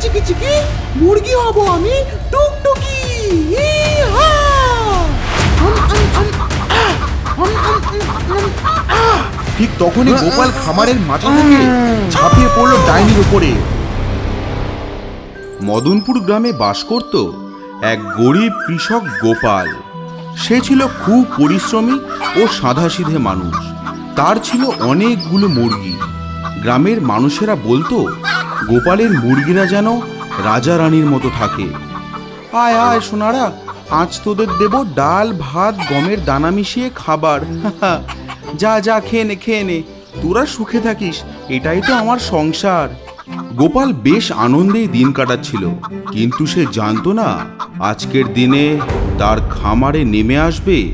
চিকি চিকি মুরগি হব আমি টুকটুকি। ইহা! ঠিক তখনই গোপাল খামারের মাথা থেকে ঝাঁপিয়ে পড়ল ডাইনির উপরে। মদনপুর গ্রামে বাস করত এক গরিব কৃষক গোপাল। সে ছিল খুব পরিশ্রমী ও সাধাসিধে মানুষ। তার ছিল অনেকগুলো মুরগি। গ্রামের মানুষেরা বলতো গোপালের মুরগিরা যেন রাজা রানীর মতো থাকে। আয় আয় সোনারা, আজ তোদের দেব ডাল, ভাত, গমের দানা মিশিয়ে খাবার। যা যা, খেয়ে নে খেয়ে নে। তোরা সুখে থাকিস, এটাই তো আমার সংসার। গোপাল বেশ আনন্দেই দিন কাটাচ্ছিল, কিন্তু সে জানতো না আজকের দিনে তার খামারে নেমে আসবে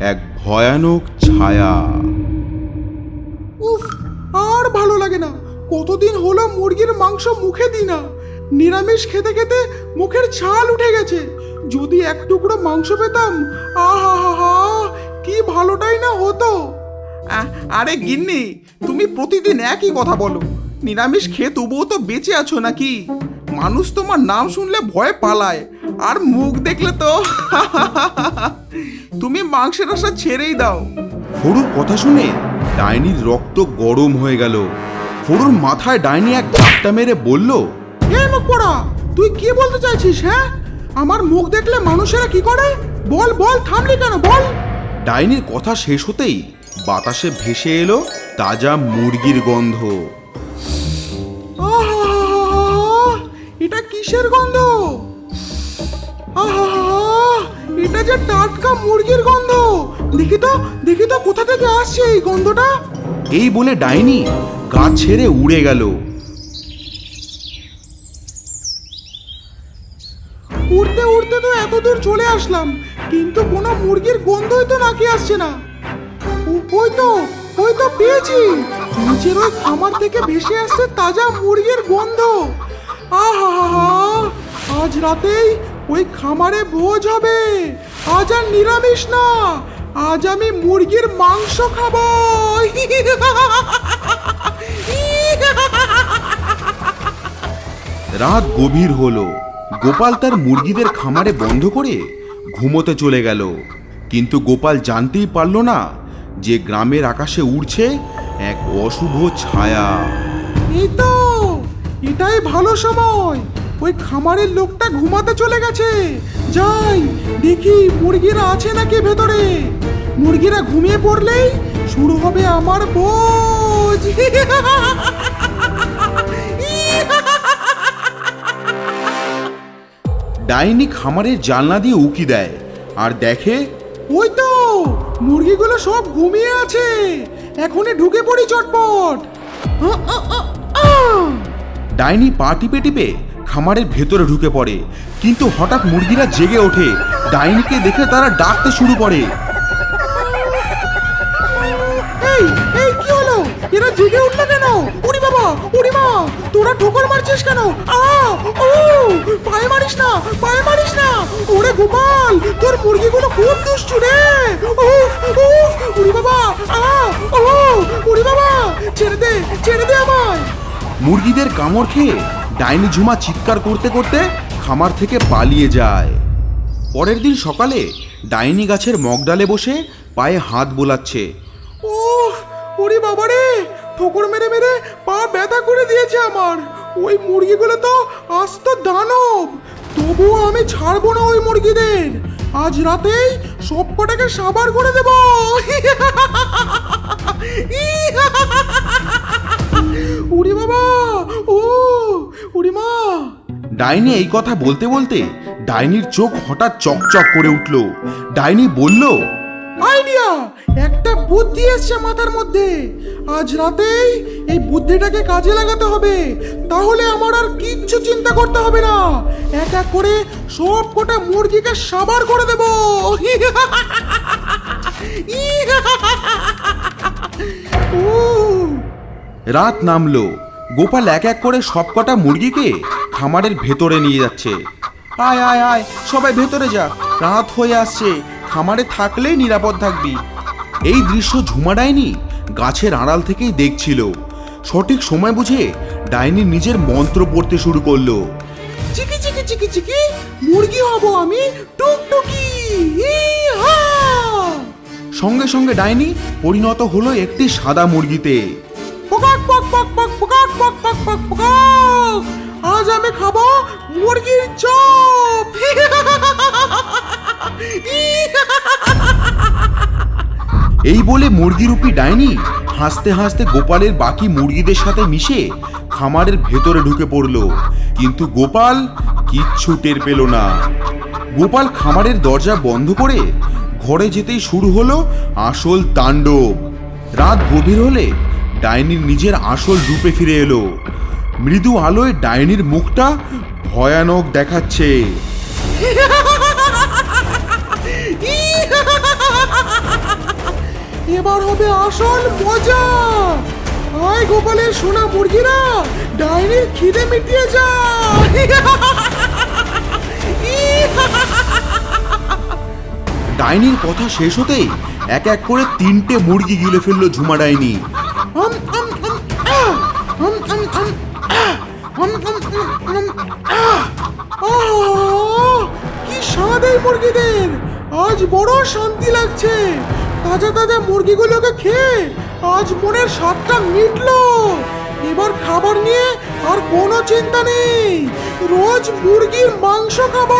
এক ভয়ানক ছায়া। কতদিন হলো মুরগির মাংস মুখে দিই না। নিরামিষ খেতে খেতে মুখের ছাল উঠে গেছে। যদি এক টুকরো মাংস পেতাম, আহা হা হা, কি ভালোটাই না হতো। আরে গিন্নি, তুমি প্রতিদিন একই কথা বলো। নিরামিষ খেয়ে তবুও তো বেঁচে আছো নাকি? মানুষ তোমার নাম শুনলে ভয় পালায়, আর মুখ দেখলে তো তুমি মাংসের আশা ছেড়েই দাও। ফরুর কথা শুনে ডাইনির রক্ত গরম হয়ে গেল। ফরুর মাথায় ডাইনি এক ধাক্কা মেরে বলল এ মুখ পড়া তুই কি বলতে চাইছিস হ্যাঁ? আমার মুখ দেখলে মানুষেরা কি করে? বল বল থামলি কেন বল। ডাইনির কথা শেষ হতেই বাতাসে ভেসে এলো তাজা মুরগির গন্ধ। এটা কিসের গন্ধ? আহা এটা যে টাটকা মুরগির গন্ধ। দেখি তো দেখি তো কোথা থেকে আসছে এই গন্ধটা? এই বলে ডাইনি ছেড়ে উড়ে গেল। উড়তে উড়তে তো এত দূর চলে আসলাম কিন্তু কোনো মুরগির গন্ধই তো নাকি আসছে না। ওই তো ওই তো পেয়েছি। নিচের ওই খামার থেকে ভেসে আসছে তাজা মুরগির গন্ধ। আহা আজ রাতেই ওই খামারে ভোজ হবে। আজ আর নিরামিষ না। আজ আমি মুরগির মাংস খাব। রাত গভীর হলো। গোপাল তার মুরগিদের খামারে বন্ধ করে ঘুমোতে চলে গেল। কিন্তু গোপাল জানতেই পারল না যে গ্রামের আকাশে উড়ছে এক অশুভ ছায়া। এই তো এটাই ভালো সময়। ওই খামারের লোকটা ঘুমাতে চলে গেছে। যাই দেখি মুরগিরা আছে নাকি ভেতরে। মুরগিরা ঘুমিয়ে পড়লেই শুরু হবে আমার ভোজ ডাইনি খামারের জানলা দিয়ে উকি দেয় আর দেখে ওই তো মুরগিগুলো সব ঘুমিয়ে আছে। এখনই ঢুকে পড়ি চটপট। ডাইনি পা টিপে টিপে খামারের ভেতরে ঢুকে পড়ে। কিন্তু হঠাৎ মুরগিরা জেগে ওঠে। ডাইনিকে দেখে তারা ডাকতে শুরু করে। এই এই কি হলো? এরা জেগে উঠল কেন? উড়ি বাবা উড়ি মা তোরা ঠোকর মারছিস কেন? আ ও পায়ে মারিস না পায়ে মারিস না। ওরে গোপাল তোর মুরগিগুলো খুব দুষ্টু রে। উফ উফ উড়ি বাবা আ ও উড়ি বাবা ছেড়ে দে ছেড়ে দে আমায়। মুরগিদের কামড় খেয়ে ডাইনি ঝুমা চিৎকার করতে করতে খামার থেকে পালিয়ে যায়। পরের দিন সকালে ডাইনি গাছের মগডালে বসে পায়ে হাত বোলাচ্ছে। উফ, ওরে বাবা রে, ঠোকর মেরে মেরে পা ব্যথা করে দিয়েছে আমার। ওই মুরগিগুলো তো আস্ত দানব। তবুও আমি ছাড়বো না ওই মুরগিদের। আজ রাতেই সব কটাকে সাবার করে দেব। উড়ি বাবা, ও! উড়ি মা ডাইনি এই কথা বলতে বলতে ডাইনির চোখ হঠাৎ চকচক করে উঠল। ডাইনি বলল, আইডিয়া! একটা বুদ্ধি এসছে মাথার মধ্যে। আজ রাতেই এই বুদ্ধিটাকে কাজে লাগাতে হবে। তাহলে আমার আর কিচ্ছু চিন্তা করতে হবে না। এক এক করে সব কটা মুরগিকে সাবার করে দেব। রাত নামলো গোপাল এক এক করে সবকটা মুরগিকে খামারের ভেতরে নিয়ে যাচ্ছে। আয় আয় আয়, সবাই ভেতরে যা, রাত হয়ে আসছে, খামারে থাকলেই নিরাপদ থাকবি। এই দৃশ্য ঝুমা ডাইনি গাছের আড়াল থেকেই দেখছিল। সঠিক সময় বুঝে ডাইনি নিজের মন্ত্র পড়তে শুরু করল। চিকি চিকি চিকি চিকি, মুরগি হব আমি টুকটুকি! সঙ্গে সঙ্গে ডাইনি পরিণত হলো একটি সাদা মুরগিতে। পকাক পক পক পক পকাক পক পক পক পকাক আজ আমি খাব মুরগির চপ। এই বলে মুরগিরূপী ডাইনি হাসতে হাসতে গোপালের বাকি মুরগিদের সাথে মিশে খামারের ভেতরে ঢুকে পড়ল। কিন্তু গোপাল কিচ্ছু টের পেল না। গোপাল খামারের দরজা বন্ধ করে ঘরে যেতেই শুরু হলো আসল তাণ্ডব। রাত গভীর হলে ডাইনির নিজের আসল রূপে ফিরে এলো। মৃদু আলোয় ডাইনির মুখটা ভয়ানক দেখাচ্ছে। এবার হবে আসল মজা। আয় গোপালের সোনা মুরগিরা ডাইনির খিদে মিটিয়ে যা। ডাইনির কথা শেষ হতেই এক এক করে তিনটে মুরগি গিলে ফেলল ঝুমা ডাইনি। কি স্বাদ এই মুরগিদের! আজ বড় শান্তি লাগছে। তাজা তাজা মুরগিগুলোকে খেয়ে আজ মনের স্বাদটা মিটলো। এবার খাবার নিয়ে আর কোনো চিন্তা নেই। রোজ মুরগির মাংস খাব।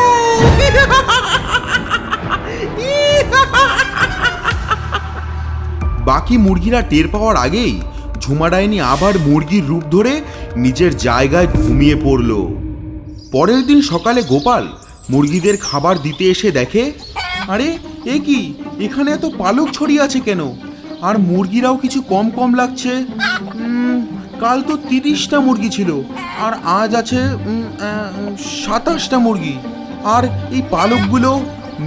বাকি মুরগিরা টের পাওয়ার আগেই ঝুমা ডাইনি আবার মুরগির রূপ ধরে নিজের জায়গায় ঘুমিয়ে পড়ল। পরের দিন সকালে গোপাল মুরগিদের খাবার দিতে এসে দেখে, আরে, এ কি? এখানে এত পালক ছড়িয়ে আছে কেন? আর মুরগিরাও কিছু কম কম লাগছে? কাল তো তিরিশটা মুরগি ছিল, আর আজ আছে সাতাশটা মুরগি। আর এই পালকগুলো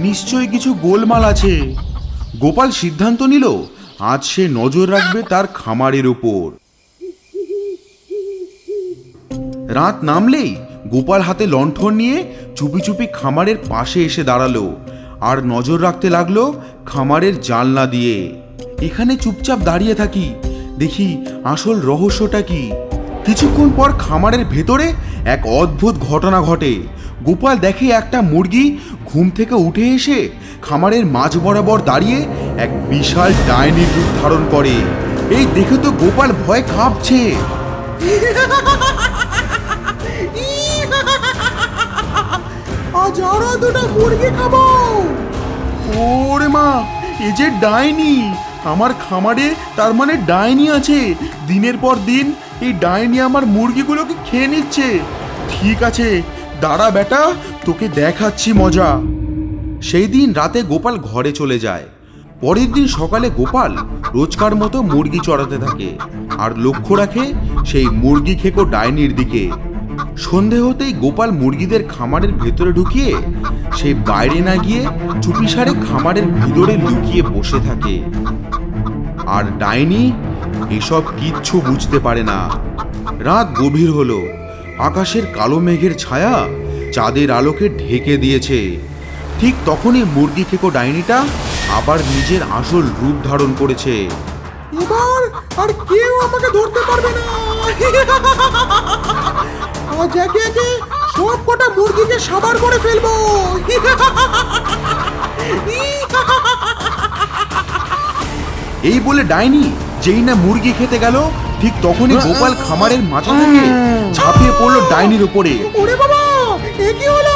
নিশ্চয়ই কিছু গোলমাল আছে। গোপাল সিদ্ধান্ত নিল আজ সে নজর রাখবে তার খামারের উপর। রাত নামলেই গোপাল হাতে লণ্ঠন নিয়ে চুপি চুপি খামারের পাশে এসে দাঁড়াল আর নজর রাখতে লাগল খামারের জানলা দিয়ে। এখানে চুপচাপ দাঁড়িয়ে থাকি, দেখি আসল রহস্যটা কি। কিছুক্ষণ পর খামারের ভেতরে এক অদ্ভুত ঘটনা ঘটে। গোপাল দেখে একটা মুরগি ঘুম থেকে উঠে এসে খামারের মাঝ বরাবর দাঁড়িয়ে এক বিশাল ডাইনির রূপ ধারণ করে। এই দেখে তো গোপাল ভয় কাঁপছে। আজ আরও দুটো মুরগি খাব। ওরে মা এ যে ডাইনি। আমার খামারে তার মানে ডাইনি আছে। দিনের পর দিন এই ডাইনি আমার মুরগিগুলোকে খেয়ে নিচ্ছে। ঠিক আছে দাঁড়া বেটা তোকে দেখাচ্ছি মজা। সেই দিন রাতে গোপাল ঘরে চলে যায়। পরের দিন সকালে গোপাল রোজকার মতো মুরগি চড়াতে থাকে আর লক্ষ্য রাখে সেই মুরগি খেকো ডাইনির দিকে। সন্ধে হতেই গোপাল মুরগিদের খামারের ভেতরে ঢুকিয়ে সেই বাইরে না গিয়ে চুপিসারে খামারের ভিতরে লুকিয়ে বসে থাকে। আর ডাইনি এসব কিচ্ছু বুঝতে পারে না। রাত গভীর হলো। আকাশের কালো মেঘের ছায়া চাঁদের আলোকে ঢেকে দিয়েছে। ঠিক তখনই মুরগি খেকো ডাইনিটা আবার নিজের আসল রূপ ধারণ করেছে। এবার আর কেউ আমাকে ধরতে পারবে না। আজ একে একে সব কটা মুরগিকে সাবার করে ফেলব। এই বলে ডাইনি যেই না মুরগি খেতে গেল ঠিক তখনই গোপাল খামারের মাথা থেকে ঝাঁপিয়ে পড়ল ডাইনির উপরে। ওরে বাবা এ কি হলো?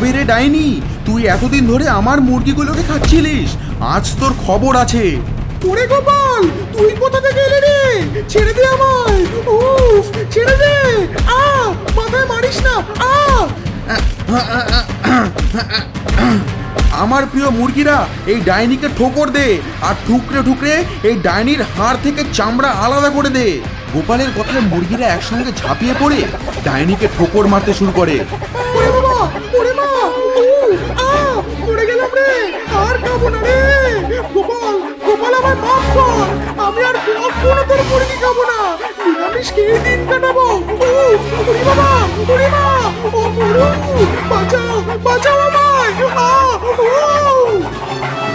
তবে রে ডাইনি? তুই এতদিন ধরে আমার মুরগিগুলোকে খাচ্ছিলিস? আজ তোর খবর আছে। ওরে গোপাল তুই কোথা থেকে এলে রে? ছেড়ে দে আমায়। উফ ছেড়ে দে। আ মাথায় মারিস না। আ। আমার প্রিয় মুরগিরা এই ডাইনিকে ঠোকর দে আর ঠুকরে ঠুকরে এই ডাইনির হাড় থেকে চামড়া আলাদা করে দে। গোপালের কথায় মুরগিরা একসঙ্গে ঝাঁপিয়ে পড়ে ডাইনিকে ঠোকর মারতে শুরু করে। রে? আর না রে। গোপাল গোপাল আমার মাফ কর। আমি আর তোর মুরগি খাব না। নিরামিষ খেয়ে দিন কাটাবো? ওরে বাবা ওরে মা। ও বাঁচাও বাঁচাও আমায়।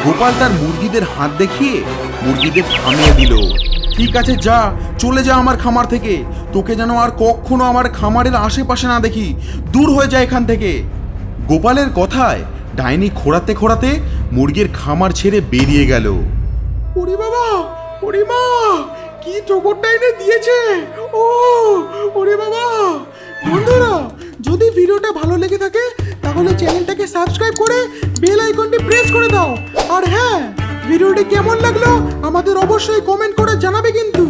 গোপাল তার মুরগিদের হাত দেখিয়ে মুরগিদের থামিয়ে দিল। ঠিক আছে, যা, চলে যা আমার খামার থেকে। তোকে যেন আর কখনো আমার খামারের আশেপাশে না দেখি। দূর হয়ে যায় এখান থেকে। গোপালের কথায় ডাইনি খোঁড়াতে খোঁড়াতে মুরগির খামার ছেড়ে বেরিয়ে গেল। ওরে বাবা, ওরে মা, কি ঠোকরটা এনে দিয়েছে? ও, ওরে বাবা। বন্ধুরা, যদি ভিডিওটা ভালো লেগে থাকে, তাহলে চ্যানেলটাকে সাবস্ক্রাইব করে বেল আইকনটি প্রেস করে দাও। আর হ্যাঁ ভিডিওটি কেমন লাগল আমাদের অবশ্যই কমেন্ট করে জানাবে কিন্তু।